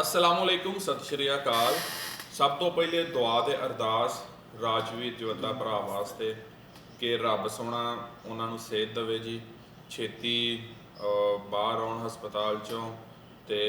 ਅਸਲਾਮ ਅਲੈਕੁਮ ਸਤਿ ਸ਼੍ਰੀ ਅਕਾਲ। ਸਭ ਤੋਂ ਪਹਿਲੇ ਦੁਆ ਤੇ ਅਰਦਾਸ ਰਾਜਵੀਰ ਜਵੰਦਾ ਭਰਾ ਵਾਸਤੇ ਕਿ ਰੱਬ ਸੋਹਣਾ ਉਹਨਾਂ ਨੂੰ ਸਿਹਤ ਦੇਵੇ ਜੀ। ਛੇਤੀ ਬਾਹਰ ਆਉਣ ਹਸਪਤਾਲ ਚੋਂ ਤੇ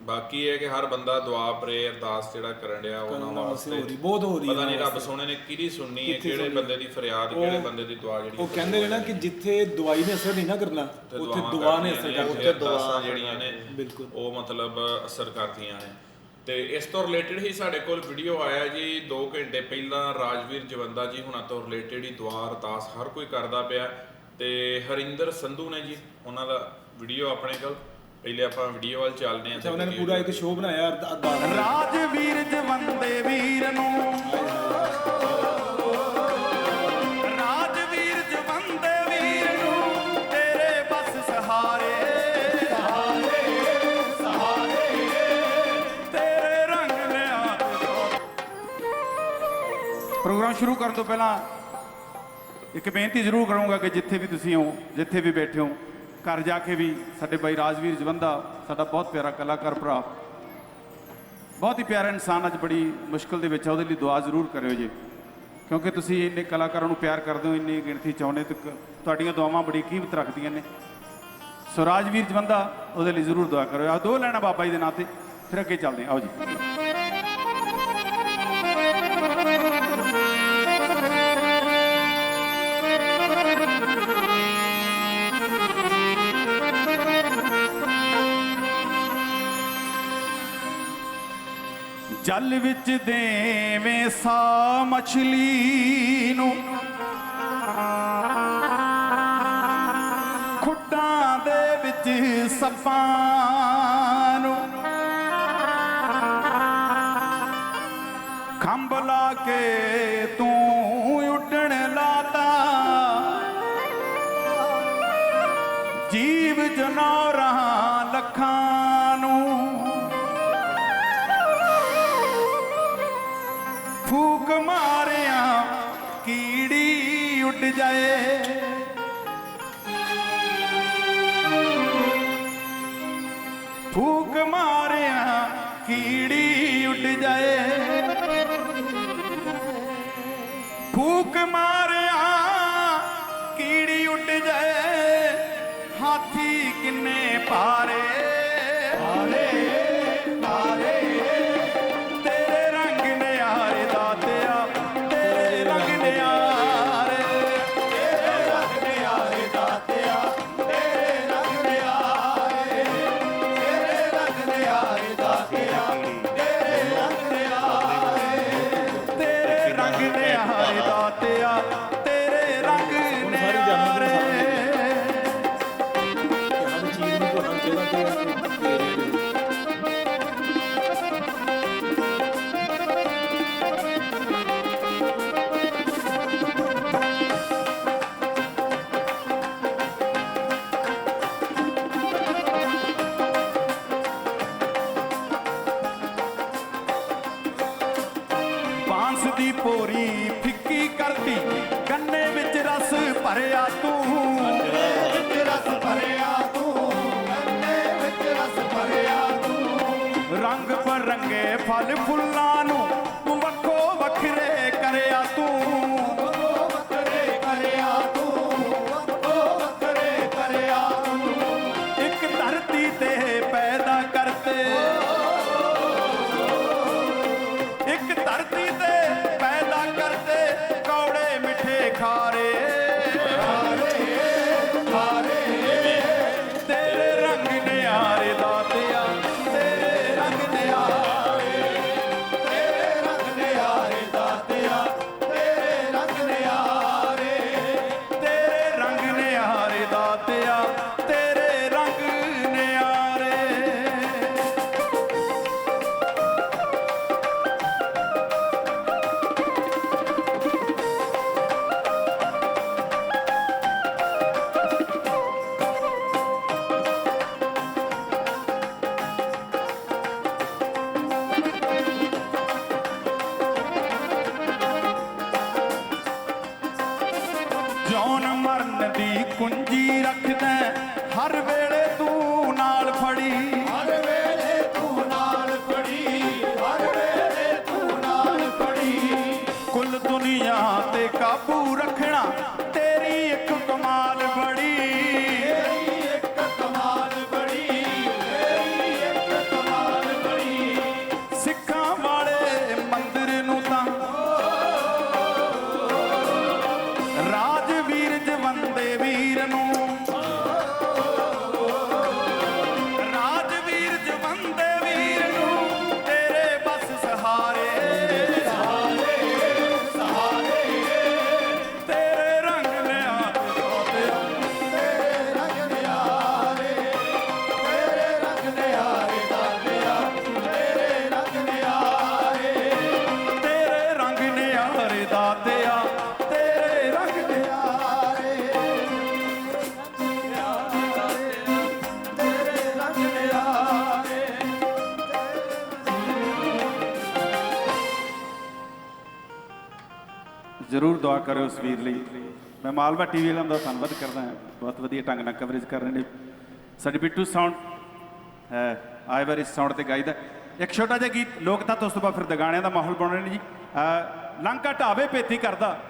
ਬਾਕੀ ਇਹ ਕਿ ਹਰ ਬੰਦਾ ਦੁਆ ਪ੍ਰੇ ਅਰਦਾਸ ਜਿਹੜਾ ਕਰਨ ਡਿਆ ਉਹਨਾਂ ਕਰੋਨਾ ਵਾਸਤੇ ਵਾਸਤੇ। ਹੋ ਰਹੀ ਬਹੁਤ ਹੋ ਰਹੀ ਪਤਾ ਨਹੀਂ ਰੱਬ ਸੋਹਣੇ ਨੇ ਕਿਹਦੀ ਸੁਣਨੀ ਹੈ ਕਿਹੜੇ? ਬੰਦੇ ਦੀ ਫਰਿਆਦ ਕਿਹੜੇ ਬੰਦੇ ਦੀ ਦੁਆ ਜਿਹੜੀ ਉਹ ਕਹਿੰਦੇ ਨੇ ਨਾ ਕਿ ਜਿੱਥੇ ਦਵਾਈ ਨੇ ਅਸਰ ਨਹੀਂ ਨਾ ਕਰਨਾ ਉੱਥੇ ਦੁਆ ਨੇ ਅਸਰ ਕਰਨਾ। ਉੱਥੇ ਦੁਆਵਾਂ ਜਿਹੜੀਆਂ ਨੇ ਬਿਲਕੁਲ। ਉਹ ਮਤਲਬ ਅਸਰ ਕਰਦੀਆਂ ਨੇ। ਤੇ ਇਸ ਤੋਂ ਰਿਲੇਟਡ ਹੀ ਸਾਡੇ ਕੋਲ ਵੀਡੀਓ ਆਇਆ ਜੀ 2 ਘੰਟੇ ਪਹਿਲਾਂ ਰਾਜਵੀਰ ਜਵੰਦਾ ਜੀ ਹੁਣਾਂ ਤੋਂ ਰਿਲੇਟਡ ਹੀ ਦੁਆ ਅਰਦਾਸ ਹਰ ਕੋਈ ਕਰਦਾ ਪਿਆ। ਤੇ ਹਰਿੰਦਰ ਸੰਧੂ ਨੇ ਜੀ ਉਹਨਾਂ ਦਾ ਵੀਡੀਓ ਆਪਣੇ ਕੋਲ। ਪਹਿਲੇ ਆਪਾਂ ਵੀਡੀਓ ਵੱਲ ਚੱਲਦੇ ਹਾਂ ਅੱਛਾ ਉਹਨਾਂ ਨੇ ਪੂਰਾ ਇੱਕ ਸ਼ੋਅ ਬਣਾਇਆ ਅਰਦ- ਅਰਦਾਸ ਦਾ। ਰਾਜਵੀਰ ਜਵੰਦੇ ਵੀਰ ਨੂੰ। ਰਾਜਵੀਰ ਜਵੰਦੇ ਵੀਰ ਨੂੰ ਤੇਰੇ ਬਸ ਸਹਾਰੇ। ਸਹਾਰੇ ਸਹਾਰੇ ਤੇਰੇ ਰੰਗ ਲਿਆ ਪ੍ਰੋਗਰਾਮ ਸ਼ੁਰੂ ਕਰਨ ਤੋਂ ਪਹਿਲਾਂ। ਇੱਕ ਬੇਨਤੀ ਜ਼ਰੂਰ ਕਰੂੰਗਾ ਕਿ ਜਿੱਥੇ ਵੀ ਤੁਸੀਂ ਹੋ ਜਿੱਥੇ ਵੀ ਬੈਠੇ ਹੋ ਘਰ ਜਾ ਕੇ ਵੀ ਸਾਡੇ ਬਾਈ ਰਾਜਵੀਰ ਜਵੰਦਾ, ਸਾਡਾ ਬਹੁਤ ਪਿਆਰਾ ਕਲਾਕਾਰ ਭਰਾ। ਬਹੁਤ ਹੀ ਪਿਆਰਾ ਇਨਸਾਨ ਅੱਜ ਬੜੀ ਮੁਸ਼ਕਲ ਦੇ ਵਿੱਚ ਆ, ਉਹਦੇ ਲਈ ਦੁਆ ਜ਼ਰੂਰ ਕਰਿਓ ਜੀ। ਕਿਉਂਕਿ ਤੁਸੀਂ ਇੰਨੇ ਕਲਾਕਾਰਾਂ ਨੂੰ ਪਿਆਰ ਕਰਦੇ ਹੋ, ਇੰਨੀ ਗਿਣਤੀ ਚਾਹੁੰਦੇ ਤੇ ਕ- ਤੁਹਾਡੀਆਂ ਦੁਆਵਾਂ ਬੜੀ ਕੀਮਤ ਰੱਖਦੀਆਂ ਨੇ। ਸੋ ਰਾਜਵੀਰ ਜਵੰਦਾ, ਉਹਦੇ ਲਈ ਜ਼ਰੂਰ ਦੁਆ ਕਰਿਓ। ਆ ਦੋ ਲੈਣਾ ਬਾਬਾ ਜੀ ਦੇ ਨਾਂ ਤੇ, ਫਿਰ ਅੱਗੇ ਚੱਲਦੇ ਆਓ ਜੀ। ਜਲ ਵਿੱਚ ਦੇਵੇਂ ਸਾ ਮਛਲੀ ਨੂੰ। ਖੁੱਡਾਂ ਦੇ ਵਿੱਚ ਸੱਪਾਂ ਨੂੰ। ਖੰਭ ਲਾ ਕੇ ਜਾਏ। ਫੂਕ ਮਾਰਿਆ, ਕੀੜੀ ਉੱਡ ਜਾਏ। ਫੂਕ ਮਾਰਿਆ, ਕੀੜੀ ਉੱਡ ਜਾਏ। ਹਾਥੀ ਕਿੰਨੇ ਪਾਰੇ ਪਾਰੇ 때야 फल फुल्ला ਕੁੰਜੀ ਰੱਖਦਾ ਹਰ ਵੇਲੇ ਤੂੰ ਨਾਲ ਫੜੀ। ਹਰ ਵੇਲੇ ਤੂੰ ਨਾਲ ਫੜੀ ਹਰ ਵੇਲੇ ਤੂੰ ਨਾਲ ਫੜੀ। ਕੁੱਲ ਦੁਨੀਆ ਤੇ ਕਾਬੂ ਰੱਖਣਾ ਜਰੂਰ ਦੁਆ ਕਰਿਓ ਉਸ ਵੀਰ ਲਈ। ਮੈਂ ਮਾਲਵਾ ਟੀਵੀ ਵਾਲਿਆਂ ਦਾ ਧੰਨਵਾਦ ਕਰਦਾ ਹਾਂ। ਬਹੁਤ ਵਧੀਆ ਢੰਗ ਨਾਲ ਕਵਰੇਜ ਕਰ ਰਹੇ ਨੇ। ਸਾਡੀ ਬਿੱਟੂ ਸਾਊਂਡ ਹੈ ਆਏ ਇਸ ਸਾਊਂਡ ਤੇ ਗਾਈਦਾ। ਇੱਕ ਛੋਟਾ ਜਿਹਾ ਗੀਤ ਲੋਕ ਤਾਂ ਉਸ ਤੋਂ ਬਾਅਦ ਫਿਰ ਦਗਾਣਿਆਂ ਦਾ ਮਾਹੌਲ ਬਣ ਰਹੇ ਨੇ ਜੀ। ਅਹ ਲੰਕਾ ਢਾਵੇ ਪੇਤੀ ਕਰਦਾ।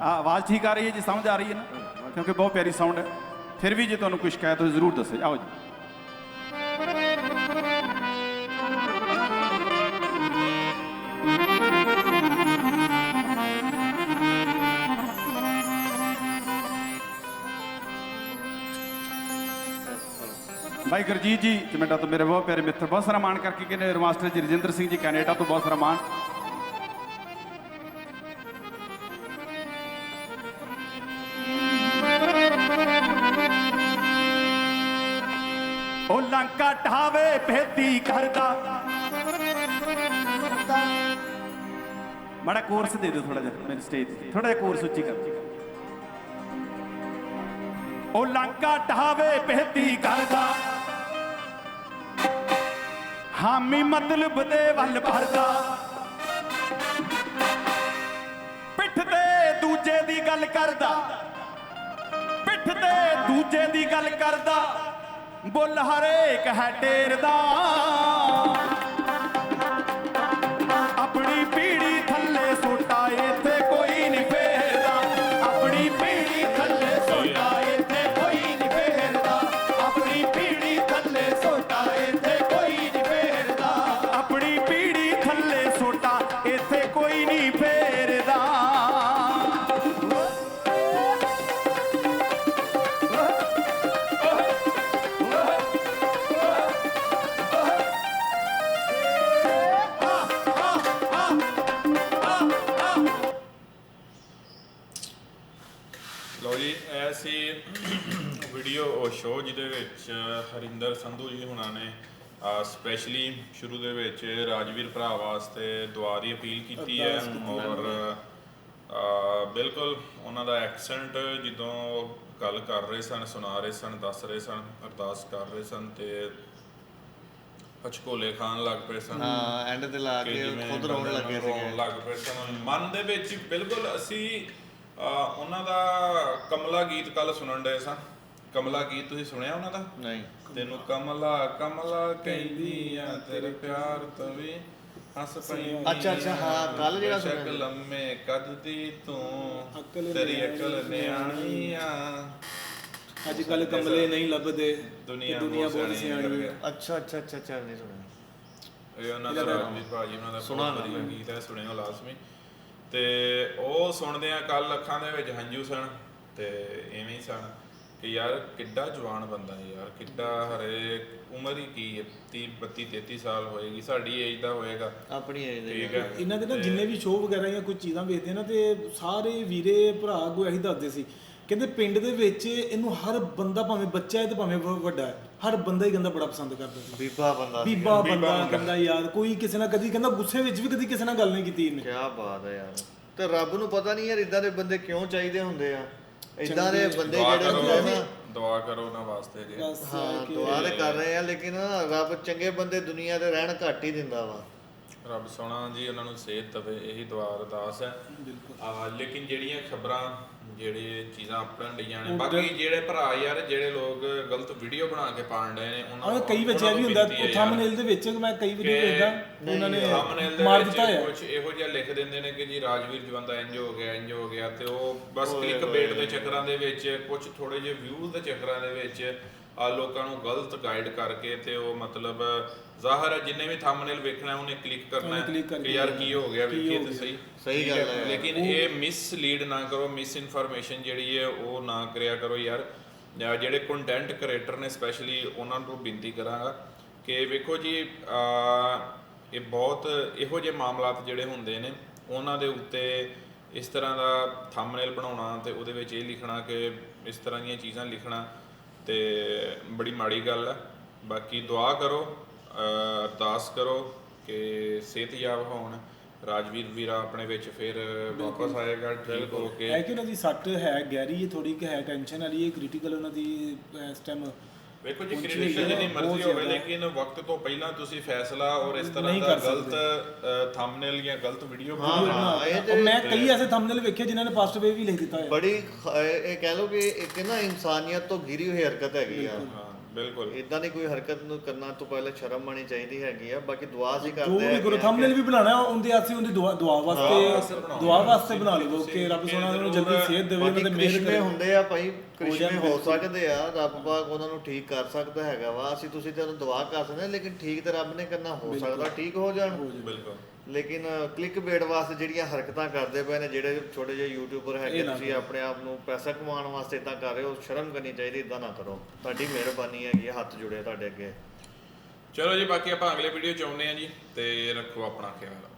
ਆ ਆਵਾਜ਼ ਠੀਕ ਆ ਰਹੀ ਹੈ ਜੀ, ਸਮਝ ਆ ਰਹੀ ਹੈ ਨਾ? ਕਿਉਂਕਿ ਬਹੁਤ ਪਿਆਰੀ ਸਾਊਂਡ ਹੈ। ਫਿਰ ਵੀ ਜੇ ਤੁਹਾਨੂੰ ਕੋਈ ਸ਼ਿਕਾਇਤ ਹੋਵੇ ਜ਼ਰੂਰ ਦੱਸੋ ਆਓ ਜੀ। ਭਾਈ ਗੁਰਜੀਤ ਜੀ ਕੈਨੇਡਾ ਤੋਂ ਮੇਰੇ ਬਹੁਤ ਪਿਆਰੇ ਮਿੱਤਰ, ਬਹੁਤ ਸਾਰਾ ਮਾਣ ਕਰਕੇ ਕਹਿੰਦੇ ਮਾਸਟਰ ਜੀ ਰਜਿੰਦਰ ਸਿੰਘ ਜੀ, ਕੈਨੇਡਾ ਤੋਂ ਬਹੁਤ ਸਾਰਾ ਮਾਣ। ਉਹ ਲੰਕਾ ਢਾਵੇ, ਭੇਦੀ ਕਰਦਾ ਮਾੜਾ ਕੋਰਸ ਦੇ ਦਿਓ ਥੋੜਾ ਜਿਹਾ ਮੇਰੇ ਸਟੇਜ ਤੇ ਥੋੜਾ ਜਿਹਾ ਕੋਰਸ ਉੱਚੀ ਕਰ। ਉਹ ਲੰਕਾ ਢਾਵੇ, ਭੇਦੀ ਕਰਦਾ ਹਾਮੀ ਮਤਲਬ ਦੇ ਵੱਲ ਭਰਦਾ। ਪਿੱਠ ਤੇ ਦੂਜੇ ਦੀ ਗੱਲ ਕਰਦਾ। ਪਿੱਠ ਤੇ ਦੂਜੇ ਦੀ ਗੱਲ ਕਰਦਾ। ਬੁੱਲ ਹਰੇਕ ਹੈ ਟੇਰਦਾ। ਲਓ ਜੀ ਐਸੀ ਵੀਡੀਓ ਉਹ ਸ਼ੋਅ ਜਿਹਦੇ ਵਿੱਚ ਹਰਿੰਦਰ ਸੰਧੂ ਜੀ ਹੁਣਾਂ ਨੇ ਸਪੈਸ਼ਲੀ ਸ਼ੁਰੂ ਦੇ ਵਿੱਚ ਰਾਜਵੀਰ ਭਰਾ ਵਾਸਤੇ ਦੁਆ ਦੀ ਅਪੀਲ ਕੀਤੀ ਹੈ ਔਰ ਬਿਲਕੁਲ ਉਹਨਾਂ ਦਾ ਐਕਸੈਂਟ ਜਦੋਂ ਗੱਲ ਕਰ ਰਹੇ ਸਨ ਸੁਣਾ ਰਹੇ ਸਨ ਦੱਸ ਰਹੇ ਸਨ ਅਰਦਾਸ ਕਰ ਰਹੇ ਸਨ ਤੇ ਪਛਕੋਲੇ ਖਾਣ ਲੱਗ ਪਏ ਸਨ। ਹਾਂ ਐਂਡ ਤੇ ਲਾ ਕਿ ਖੁਦ ਰੋਣ ਲੱਗੇ ਸੀਗੇ। ਲੱਗ ਪਏ ਸਨ। ਮਨ ਦੇ ਵਿੱਚ ਬਿਲਕੁਲ ਅਸੀਂ ਉਹਨਾਂ ਦਾ ਕਮਲਾ ਗੀਤ ਕੱਲ ਸੁਣਨ ਡਏ ਸਾਂ। ਕਮਲਾ ਗੀਤ ਤੁਸੀਂ ਸੁਣਿਆ ਉਹਨਾਂ ਦਾ? ਨਹੀਂ। ਤੈਨੂੰ ਕਮਲਾ ਕਮਲਾ ਕਹਿੰਦੀ ਆ ਤੇਰੇ ਪਿਆਰ ਤੋਂ ਵੀ ਹੱਸ ਪਈ। ਅੱਛਾ, ਅੱਛਾ, ਹਾਂ, ਕੱਲ੍ਹ ਜਿਹੜਾ ਸੁਣਿਆ। ਸੀ। ਲੰਮੇ ਕੱਦ ਦੀ ਤੂੰ ਤੇਰੀ ਨਿਆਣੀ ਅਕਲ ਨਿਆਣੀ ਆ ਅੱਜ ਕੱਲ ਕਮਲੇ ਨਹੀਂ ਲੱਭਦੇ ਦੁਨੀਆ ਬਹੁਤ ਸਿਆਣੀ ਹੈ। ਅੱਛਾ ਅੱਛਾ ਅੱਛਾ ਅੱਛਾ ਨਹੀਂ ਸੁਣਿਆ। ਇਹ ਉਹਨਾਂ ਦਾ ਰਾਜਵੀਰ ਭਾਜੀ ਉਹਨਾਂ ਦਾ ਸੁਣਾ ਵਧੀਆ ਗੀਤ ਹੈ ਸੁਣਿਓ ਲਾਜ਼ਮੀ ਤੇ ਉਹ ਸੁਣਦੇ ਆ ਕੱਲ ਅੱਖਾਂ ਦੇ ਵਿੱਚ ਹੰਝੂ ਸਨ ਤੇ ਐਵੇਂ ਹੀ ਸਨ ਕਿ ਯਾਰ ਕਿੱਡਾ ਜਵਾਨ ਬੰਦਾ ਹੈ ਯਾਰ ਕਿੱਡਾ ਹਰੇ ਉਮਰ ਹੀ ਕੀ ਹੈ 30 32 33 ਸਾਲ ਹੋਏਗੀ ਸਾਡੀ ਏਜ ਦਾ ਹੋਏਗਾ। ਆਪਣੀ ਏਜ ਦੇ ਠੀਕ ਹੈ। ਇਹਨਾਂ ਦੇ ਨਾ ਜਿੰਨੇ ਵੀ ਸ਼ੋਅ ਵਗੈਰਾ ਜਾਂ ਕੋਈ ਚੀਜ਼ਾਂ ਵੇਖਦੇ ਨਾ ਤੇ ਸਾਰੇ ਵੀਰੇ ਭਰਾ ਅੱਗੋਂ ਇਹੀ ਦੱਸਦੇ ਸੀ। ਕਹਿੰਦੇ ਪਿੰਡ ਦੇ ਵਿੱਚ ਇਹਨੂੰ ਹਰ ਬੰਦਾ ਭਾਵੇਂ ਬੱਚਾ ਹੈ ਤੇ ਭਾਵੇਂ ਵੱਡਾ ਹੈ। ਹਰ ਬੰਦਾ ਹੀ ਕਹਿੰਦਾ ਬੜਾ ਪਸੰਦ ਕਰਦਾ ਸੀ। ਬੀਬਾ ਬੰਦਾ ਸੀ। ਬੀਬਾ ਬੰਦਾ ਕਹਿੰਦਾ ਯਾਰ ਕੋਈ ਕਿਸੇ ਨਾਲ ਕਦੀ ਕਹਿੰਦਾ ਗੁੱਸੇ ਵਿੱਚ ਵੀ ਕਦੀ ਕਿਸੇ ਨਾਲ ਗੱਲ ਨਹੀਂ ਕੀਤੀ ਇਹਨੇ। ਕੀ ਬਾਤ ਹੈ ਯਾਰ। ਤੇ ਰੱਬ ਨੂੰ ਪਤਾ ਨਹੀਂ ਯਾਰ ਇਦਾਂ ਦੇ ਬੰਦੇ ਕਿਉਂ ਚਾਹੀਦੇ ਹੁੰਦੇ ਆ। ਇਦਾਂ ਦੇ ਬੰਦੇ ਜਿਹੜੇ ਹੁੰਦੇ ਆ ਨਾ ਦੁਆ ਕਰੋ ਉਹਨਾਂ ਵਾਸਤੇ ਜੀ। ਹਾਂ ਦੁਆ ਤੇ ਕਰ ਰਹੇ ਆ ਲੇਕਿਨ ਰੱਬ ਚੰਗੇ ਬੰਦੇ ਦੁਨੀਆ ਤੇ ਰਹਿਣ ਘੱਟ ਹੀ ਦਿੰਦਾ ਵਾ। ਰੱਬ ਸੋਹਣਾ ਜੀ ਉਹਨਾਂ ਨੂੰ ਸਿਹਤ ਦੇਵੇ ਇਹੀ ਦੁਆ ਅਰਦਾਸ ਹੈ। ਆ ਲੇਕਿਨ ਜਿਹੜੀਆਂ ਖਬਰਾਂ ਜਿਹੜੇ ਚੀਜ਼ਾਂ ਆਪਣ ਡਈਆਂ ਨੇ। ਬਾਕੀ ਜਿਹੜੇ ਭਰਾ ਯਾਰ ਜਿਹੜੇ ਲੋਕ ਗਲਤ ਵੀਡੀਓ ਬਣਾ ਕੇ ਪਾਣ ਡਏ ਨੇ ਉਹਨਾਂ ਆਹ ਨੂੰ ਕਈ ਇਹ ਵੀ ਹੁੰਦਾ ਥੰਬਨੇਲ ਦੇ ਵਿੱਚ ਮੈਂ ਕਈ ਵੀਡੀਓ ਵੇਖਦਾ ਉਹਨਾਂ ਨੇ ਥੰਬਨੇਲ ਦੇ ਮਾਰ ਦਿੱਤਾ ਹੈ ਕੁਝ ਇਹੋ ਜਿਹਾ ਲਿਖ ਦਿੰਦੇ ਨੇ ਕਿ ਜੀ ਰਾਜਵੀਰ ਜਵੰਦਾ ਇੰਜ ਹੋ ਗਿਆ ਇੰਜ ਹੋ ਗਿਆ ਤੇ ਉਹ ਬਸ ਕਲਿੱਕ ਬੇਟ ਦੇ ਚੱਕਰਾਂ ਦੇ ਵਿੱਚ ਕੁਝ ਥੋੜੇ ਜਿਹੇ ਵਿਊਜ਼ ਦੇ ਚੱਕਰਾਂ ਦੇ ਵਿੱਚ ਆ ਲੋਕਾਂ ਨੂੰ ਗਲਤ ਗਾਈਡ ਕਰਕੇ ਤੇ ਉਹ ਮਤਲਬ ਜ਼ਾਹਰ ਹੈ ਜਿੰਨੇ ਵੀ ਥੰਬਨੇਲ ਵੇਖਣਾ ਉਹਨੇ ਕਲਿੱਕ ਕਰਨਾ ਹੈ ਕਿ ਯਾਰ ਕੀ ਹੋ ਗਿਆ ਵੇਖੀਏ ਤੇ ਸਹੀ। ਸਹੀ ਗੱਲ ਹੈ। ਲੇਕਿਨ ਇਹ ਮਿਸਲੀਡ ਨਾ ਕਰੋ ਮਿਸ ਇਨਫੋਰਮੇਸ਼ਨ ਜਿਹੜੀ ਹੈ ਉਹ ਨਾ ਕਰਿਆ ਕਰੋ ਯਾਰ। ਜਿਹੜੇ ਕੰਟੈਂਟ ਕ੍ਰੀਏਟਰ ਨੇ ਸਪੈਸ਼ਲੀ ਉਹਨਾਂ ਨੂੰ ਬੇਨਤੀ ਕਰਾਂਗਾ ਕਿ ਵੇਖੋ ਜੀ ਇਹ ਬਹੁਤ ਇਹੋ ਜਿਹੇ ਮਾਮਲਾਤ ਜਿਹੜੇ ਹੁੰਦੇ ਨੇ ਉਹਨਾਂ ਦੇ ਉੱਤੇ ਇਸ ਤਰ੍ਹਾਂ ਦਾ ਥੰਬਨੇਲ ਬਣਾਉਣਾ ਤੇ ਉਹਦੇ ਵਿੱਚ ਇਹ ਲਿਖਣਾ ਕਿ ਇਸ ਤਰ੍ਹਾਂ ਦੀਆਂ ਚੀਜ਼ਾਂ ਲਿਖਣਾ ਤੇ ਬੜੀ ਮਾੜੀ ਗੱਲ ਹੈ ਬਾਕੀ ਦੁਆ ਕਰੋ ਅਹ, ਅਰਦਾਸ ਕਰੋ ਕਿ ਸਿਹਤਯਾਬ ਹੋਣ। ਰਾਜਵੀਰ ਵੀਰਾ ਆਪਣੇ ਵਿੱਚ ਫਿਰ ਵਾਪਸ ਆਏਗਾ ਠੀਕ ਹੋ ਕੇ। ਹੈ ਕਿ ਉਹਨਾਂ ਦੀ ਸੱਟ ਹੈ ਗਹਿਰੀ ਹੈ ਥੋੜੀ ਕਿ ਹੈ ਟੈਨਸ਼ਨ ਵਾਲੀ ਹੈ ਕ੍ਰਿਟੀਕਲ ਉਹਨਾਂ ਦੀ ਇਸ ਟਾਈਮ ਵੇਖੋ ਜੀ ਜਿੰਨੀ ਹੈ, ਮਰਜ਼ੀ ਹੋਵੇ। ਲੇਕਿਨ ਵਕਤ ਤੋਂ ਪਹਿਲਾਂ ਤੁਸੀਂ ਫੈਸਲਾ ਔਰ ਇਸ ਤਰ੍ਹਾਂ ਦਾ ਗਲਤ ਥੰਬਨੇਲ ਜਾਂ ਗਲਤ ਵੀਡੀਓ ਤੇ- ਮੈਂ ਕਈ ਐਸੇ ਥੰਬਨੇਲ ਵੇਖੇ ਜਿਨ੍ਹਾਂ ਨੇ ਪਾਸਟ ਵੇ ਵੀ ਲਿਖ ਦਿੱਤਾ ਹੈ ਬੜੀ ਇਹ ਇਹ ਕਹਿ ਲਓ ਕਿ ਇੱਕ ਨਾ ਇਨਸਾਨੀਅਤ ਤੋਂ ਗਿਰੀ ਹੋਈ ਹਰਕਤ ਹੈਗੀ ਆ। ਹਾਂ ਬਿਲਕੁਲ। ਇਦਾਂ ਦੀ ਕੋਈ ਹਰਕਤ ਨੂੰ ਕਰਨਾ ਤੋਂ ਪਹਿਲਾਂ ਸ਼ਰਮ ਆਣੀ ਚਾਹੀਦੀ ਹੈਗੀ ਆ ਬਾਕੀ ਦੁਆ ਸੀ ਜੋ ਕਰਦੇ ਵੀ ਹੈਗੇ ਕਰੋ ਆ ਥੰਬਨੇਲ ਵੀ ਬਣਾਣਾ ਉਹਦੇ ਆਸੀ ਉਹਦੀ ਦੁਆ ਦੁਆ ਵਾਸਤੇ। ਦੁਆ ਵਾਸਤੇ ਬਣਾ ਲਵੋ ਕਿ ਰੱਬ ਸੋਨਾ ਉਹਨਾਂ ਨੂੰ ਜਲਦੀ ਸਿਹਤ ਦੇਵੇ ਉਹਨਾਂ ਬਾਕੀ ਤੇ ਮਿਹਰ ਕ੍ਰਿਸ਼ਮੇ ਕਰੇ। ਹੁੰਦੇ ਆ ਭਾਈ ਕ੍ਰਿਸ਼ਮੇ ਹੋ। ਸਕਦੇ ਆ ਰੱਬ ਪਾਕ ਉਹਨਾਂ ਨੂੰ ਠੀਕ ਕਰ ਸਕਦਾ ਹੈਗਾ ਵਾ। ਅਸੀਂ ਤੁਸੀਂ ਤੇ ਉਹਨੂੰ ਦੁਆ ਕਰ ਸਕਦੇ ਹਾਂ, ਲੇਕਿਨ ਠੀਕ ਤੇ ਰੱਬ ਨੇ ਕਰਨਾ ਹੋ ਸਕਦਾ ਠੀਕ ਹੋ ਜਾਣ। ਬਿਲਕੁਲ। ਲੇਕਿਨ ਕਲਿੱਕ ਬੇਟ ਵਾਸਤੇ ਜਿਹੜੀਆਂ ਹਰਕਤਾਂ ਕਰਦੇ ਪਏ ਨੇ ਜਿਹੜੇ ਛੋਟੇ ਜਿਹੇ ਯੂਟਿਊਬਰ ਹੈਗੇ ਤੁਸੀਂ ਆਪਣੇ ਆਪ ਨੂੰ ਪੈਸਾ ਕਮਾਉਣ ਵਾਸਤੇ ਇਦਾਂ ਕਰ ਰਹੇ ਹੋ ਸ਼ਰਮ ਕਰਨੀ ਚਾਹੀਦੀ ਇਦਾਂ ਨਾ ਕਰੋ। ਤੁਹਾਡੀ ਮਿਹਰਬਾਨੀ ਹੈਗੀ ਆ, ਹੱਥ ਜੁੜੇ ਤੁਹਾਡੇ ਅੱਗੇ। ਚਲੋ ਜੀ ਬਾਕੀ ਆਪਾਂ ਅਗਲੇ ਵੀਡੀਓ ਚ ਆਉਂਦੇ ਆ ਜੀ ਤੇ ਰੱਖੋ ਆਪਣਾ ਖਿਆਲ।